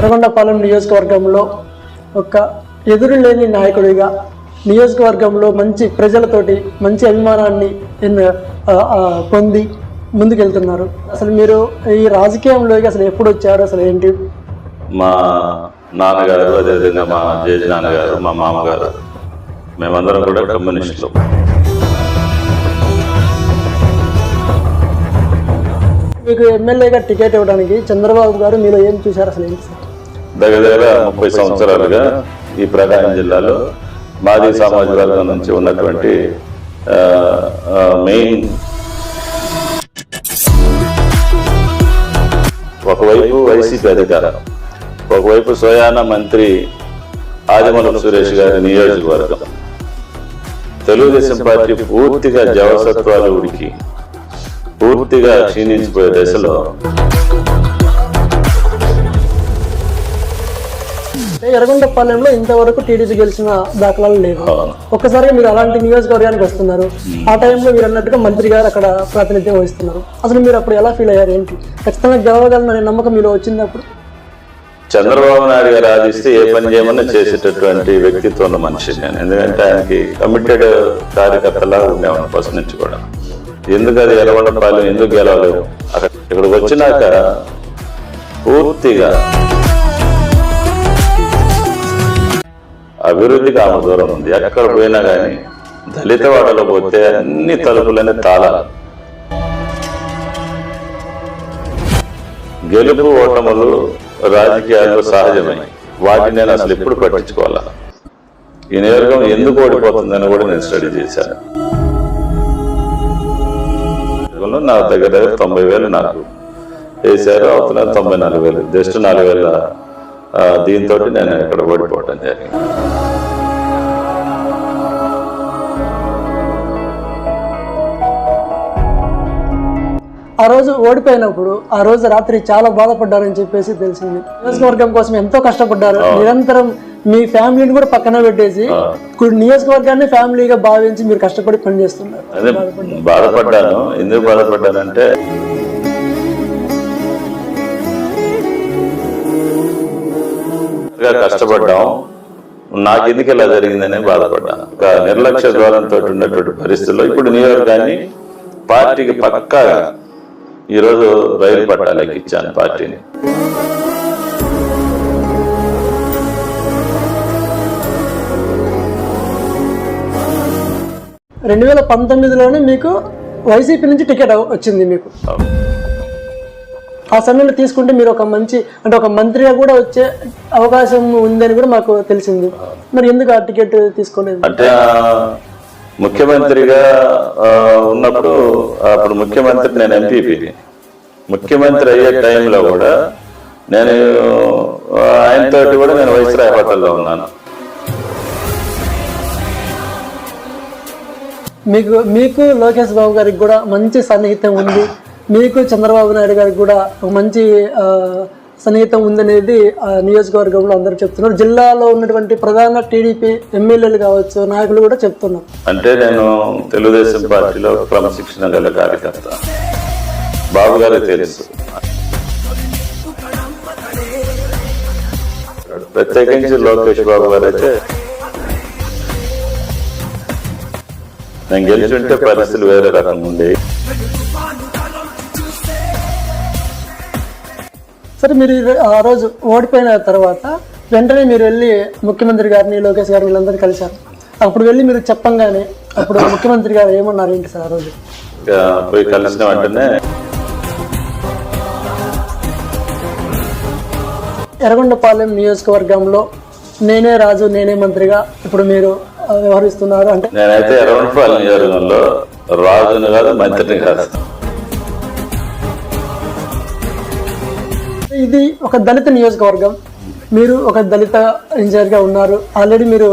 ఎర్రగొండపాలెం నియోజకవర్గంలో ఒక ఎదురులేని నాయకుడిగా నియోజకవర్గంలో మంచి ప్రజలతోటి మంచి అభిమానాన్ని పొంది ముందుకెళ్తున్నారు. అసలు మీరు ఈ రాజకీయంలోకి అసలు ఎప్పుడు వచ్చారు? అసలు ఏంటి? మా నాన్నగారు అదేవిధంగా మా జేజి నాన్నగారు మా మామగారు మేమందరం కూడా కమ్యూనిస్టులు. మీకు ఎమ్మెల్యేగా టికెట్ ఇవ్వడానికి చంద్రబాబు గారు మీరు ఏం చూశారు? అసలు ఏంటి? సార్ దగ్గర దగ్గర ముప్పై సంవత్సరాలుగా ఈ ప్రకాశం జిల్లాలో మాది సామాజిక వర్గం నుంచి ఉన్నటువంటి మెయిన్ ఒకవైపు వైసీపీ అధికారం ఒకవైపు సోయాన మంత్రి ఆదిమూలపు సురేష్ గారి నియోజకవర్గం. తెలుగుదేశం పార్టీ పూర్తిగా జవసత్వాలు ఉడికి పూర్తిగా క్షీణించిపోయే దశలో ఎర్రగొండపాలెంలో ఇంతవరకు టీడీపీ గెలిచిన దాఖలాలు లేవు. ఒక్కసారిగా మీరు అలాంటి నియోజకవర్గానికి వస్తున్నారు. ఆ టైంలో మీరు అన్నట్టుగా మంత్రి గారు అక్కడ ప్రాతినిధ్యం వహిస్తున్నారు. అసలు మీరు అప్పుడు ఎలా ఫీల్ అయ్యారు? ఏంటి? ఖచ్చితంగా గెలవగలననే నమ్మకం మీలో వచ్చినప్పుడు చంద్రబాబు నాయుడు గారు ఆదిస్తే ఏ పని చేయమన్నా చేసేటటువంటి వ్యక్తిత్వం ఉన్న మనిషి నేను. ఎందుకంటే ఆయనకి కమిటెడ్ కార్యకర్తలా ఉండేవాడు ఫస్ట్ నుంచి కూడా. ఎందుకు అది ఎలవడపాలెం ఎందుకు గెలవలేవు అక్కడ ఇక్కడికి వచ్చినాక పూర్తిగా అభివృద్ధికి ఆమె దూరం ఉంది. ఎక్కడ పోయినా కానీ దళిత వాడలో పోతే అన్ని తలుపులనే తాళాలు. గెలుపు ఓటములు రాజకీయాల్లో సహజమే. వాటిని నేను అసలు ఎప్పుడు పట్టించుకోవాలా? ఈ నియోజకం ఎందుకు ఓడిపోతుందని కూడా నేను స్టడీ చేశాను. నా దగ్గర దగ్గర తొంభై వేలు నాకు. వేశారు అవుతున్నారు తొంభై నాలుగు వేలు. జస్ట్ నాలుగు వేల దీంతో నేను ఇక్కడ ఓడిపోవటం జరిగింది. ఆ రోజు ఓడిపోయినప్పుడు ఆ రోజు రాత్రి చాలా బాధపడ్డారని చెప్పేసి తెలిసింది. నియోజకవర్గం కోసం ఎంతో కష్టపడ్డారు. నిరంతరం మీ ఫ్యామిలీని కూడా పక్కన పెట్టేసి నియోజకవర్గాన్ని ఫ్యామిలీగా భావించి మీరు కష్టపడి పనిచేస్తున్నారు. బాధపడ్డాను. ఎందుకు బాధపడ్డానంటే ఇంకా కష్టపడ్డాం. నాకు ఎందుకు ఇలా జరిగిందనే బాధపడ్డాను. ఒక నిర్లక్ష్య ధోరణితో ఉన్నటువంటి పరిస్థితుల్లో ఇప్పుడు నియోజకవర్గాన్ని పార్టీకి పక్కాగా ఈరోజు రైలు పట్టాలకి ఇచ్చాను పార్టీని. రెండు వేల పంతొమ్మిదిలోనే మీకు వైసీపీ నుంచి టికెట్ వచ్చింది మీకు. ఆ సమయంలో తీసుకుంటే మీరు ఒక మంచి అంటే ఒక మంత్రిగా కూడా వచ్చే అవకాశం ఉందని కూడా మాకు తెలిసింది. మరి ఎందుకు ఆ టికెట్ తీసుకోలేదు? అంటే ముఖ్యమంత్రిగా ఉన్నప్పుడు అప్పుడు ముఖ్యమంత్రి నేను ఎంపీపీ. ముఖ్యమంత్రి అయ్యే టైంలో కూడా నేను ఆ, ఆయనతోటి కూడా నేను వైస్రాయ్ హోటల్లో ఉన్నాను. మీకు మీకు లోకేష్ బాబు గారికి కూడా మంచి సన్నిహితం ఉంది. మీకు చంద్రబాబు నాయుడు గారికి కూడా ఒక మంచి సన్నిహితం ఉందనేది ఆ, నియోజకవర్గంలో అందరూ చెప్తున్నారు. జిల్లాలో ఉన్నటువంటి ప్రధాన టీడీపీ ఎమ్మెల్యేలు కావచ్చు నాయకులు కూడా చెప్తున్నారు. అంటే నేను తెలుగుదేశం పార్టీలో క్రమశిక్షణ గల కార్యకర్త. బాబు గారికి తెలుసు. ప్రత్యేకించి లోకేష్ బాబు గారు అయితే నేను గెలిచి ఉంటే పరిస్థితులు వేరే రకంగా ఉండేవి. సరే మీరు ఆ రోజు ఓడిపోయిన తర్వాత వెంటనే మీరు వెళ్ళి ముఖ్యమంత్రి గారిని లోకేష్ గారిని వీళ్ళందరినీ కలిశారు. అప్పుడు వెళ్ళి మీరు చెప్పంగానే అప్పుడు ముఖ్యమంత్రి గారు ఏమన్నారు ఏంటి సార్ ఆ రోజు? ఇక పోయి కలిసిన వెంటనే ఎర్రగొండపాలెం నియోజకవర్గంలో నేనే రాజు నేనే మంత్రిగా ఇప్పుడు మీరు వ్యవహరిస్తున్నారు అంటే నేనైతే ఎర్రవనపాలెం నియోజకవర్గంలో రాజుని కాదు మంత్రిని కాదు. ఇది ఒక దళిత నియోజకవర్గం. మీరు ఒక దళిత ఇన్ఛార్జ్గా ఉన్నారు. ఆల్రెడీ మీరు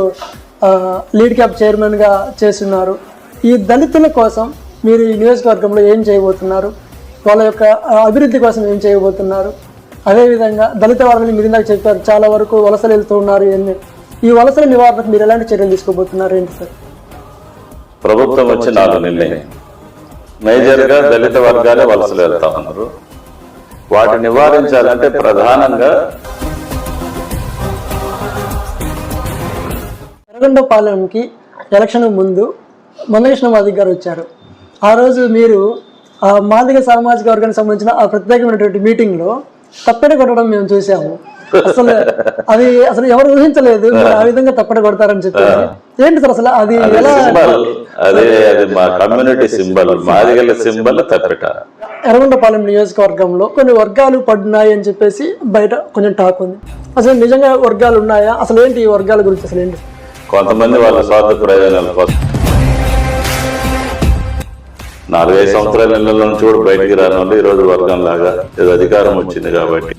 లీడ్ క్యాప్ చైర్మన్గా చేస్తున్నారు. ఈ దళితుల కోసం మీరు ఈ నియోజకవర్గంలో ఏం చేయబోతున్నారు? వాళ్ళ యొక్క అభివృద్ధి కోసం ఏం చేయబోతున్నారు? అదేవిధంగా దళిత వర్గం మీరు ఇందాక చెప్పారు చాలా వరకు వలసలు వెళ్తూ ఉన్నారు ఇవన్నీ. ఈ వలసల నివారణకు మీరు ఎలాంటి చర్యలు తీసుకోబోతున్నారు? ఏంటి సార్? ప్రభుత్వం వచ్చి నాలుగు నిర్ణయం మేజర్గా దళిత వర్గాలే వలసలు వెళ్తా ఉన్నారు. వాటిని నివారించాలంటే ప్రధానంగా ఎర్రగొండపాలెంకి ఎలక్షన్ ముందు మందకృష్ణ మాదిక్ గారు వచ్చారు. ఆ రోజు మీరు ఆ మాదిక సామాజిక వర్గానికి సంబంధించిన ఆ ప్రత్యేకమైనటువంటి మీటింగ్లో తప్పెట కొట్టడం మేము చూసాము అసలు అది అసలు ఎవరు ఊహించలేదు ఆ విధంగా తప్పట కొడతారని చెప్పి. ఏంటి సార్ అసలు అది ఎలా అదే అది మా కమ్యూనిటీ సింబల్. మాదిగల సింబల్ తప్పెట. ఎర్రగొండపాలెం నియోజకవర్గంలో కొన్ని వర్గాలు పడినాయి అని చెప్పేసి బయట కొంచెం టాక్ ఉంది. అసలు నిజంగా వర్గాలు ఉన్నాయా? అసలు ఏంటి ఈ వర్గాల గురించి అసలు ఏంటి? కొంతమంది వాళ్ళ స్వార్థ ప్రయోజనాల కోసం. నాలుగైదు సంవత్సరాల నెలల నుంచి కూడా బయటికి రాని వాళ్ళు ఈ రోజు వర్గం లాగా ఏదో అధికారం వచ్చింది కాబట్టి.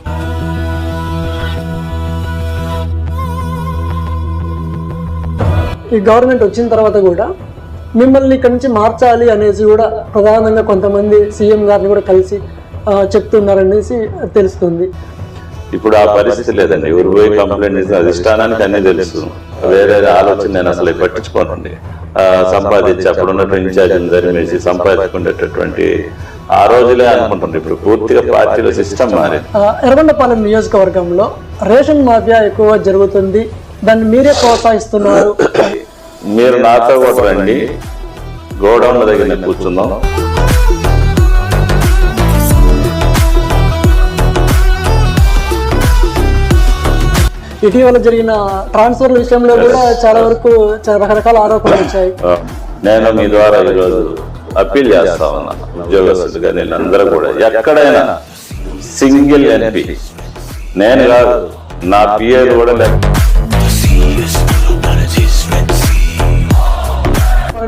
ఈ గవర్నమెంట్ వచ్చిన తర్వాత కూడా మిమ్మల్ని ఇక్కడి నుంచి మార్చాలి అనేసి కూడా ప్రధానంగా కొంతమంది సీఎం గారిని కూడా కలిసి చెప్తున్నారనేసి తెలుస్తుంది. ఇప్పుడు ఆ పరిస్థితి లేదండి. ఎవరు పోయి కంప్లైంట్ చేసిన అధిష్టానానికి అన్ని తెలుసు. వేరే ఆలోచన నేను అసలు పట్టించుకోనండి. సంపాదించి అప్పుడు ఉన్నటువంటి ఇన్ఛార్జిని ధరిమేసి సంపాదించుకునేటటువంటి ఆ రోజులే అనుకుంటుంది ఇప్పుడు పూర్తిగా పార్టీల సిస్టమ్ మారింది. ఆ, ఎర్రగొండపాలెం నియోజకవర్గంలో రేషన్ మాఫియా ఎక్కువ జరుగుతుంది. దాన్ని మీరే ప్రోత్సహిస్తున్నారు. మీరు నాతో కూడా రండి గోడౌన్ల దగ్గర కూర్చుందాం. ఇటీవల జరిగిన ట్రాన్స్ఫర్ల విషయంలో కూడా చాలా వరకు చాలా రకరకాల ఆరోపణలు వచ్చాయి. ఆ, నేను మీ ద్వారా ఈరోజు అప్పీల్ చేస్తా ఉన్నా. ఉద్యోగస్తులుగా నేను అందరూ కూడా ఎక్కడైనా సింగిల్ ఎంపీ. నేను కాదు నా పిఏలు కూడా లేక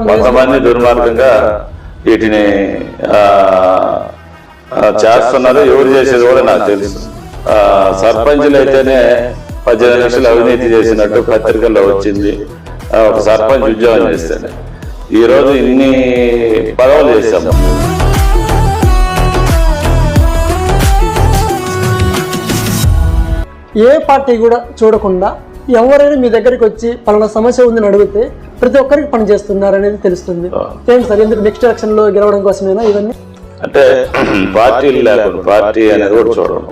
కొంతమంది దుర్మార్గంగా వీటిని చేస్తున్నారు. ఎవరు చేసేది కూడా నాకు తెలుసు. ఆ, సర్పంచులు అయితేనే పద్దెనిమిది లక్షలు అవినీతి చేసినట్టు పత్రికల్లో వచ్చింది. ఒక సర్పంచ్ ఉద్యోగం చేస్తాడు ఈ రోజు ఇన్ని పదవులు చేశాము ఏ పార్టీ కూడా చూడకుండా ఎవరైనా మీ దగ్గరికి వచ్చి పలానా సమస్య ఉందని అడిగితే ప్రతి ఒక్కరికి పని చేస్తున్నారు అనేది తెలుస్తుంది. ఏంటి సార్ ఎందుకు నెక్స్ట్ ఎలక్షన్లో గెలవడం కోసమేనా ఇవన్నీ? అంటే పార్టీలు లేకుండా పార్టీ అనేది కూడా చూడడం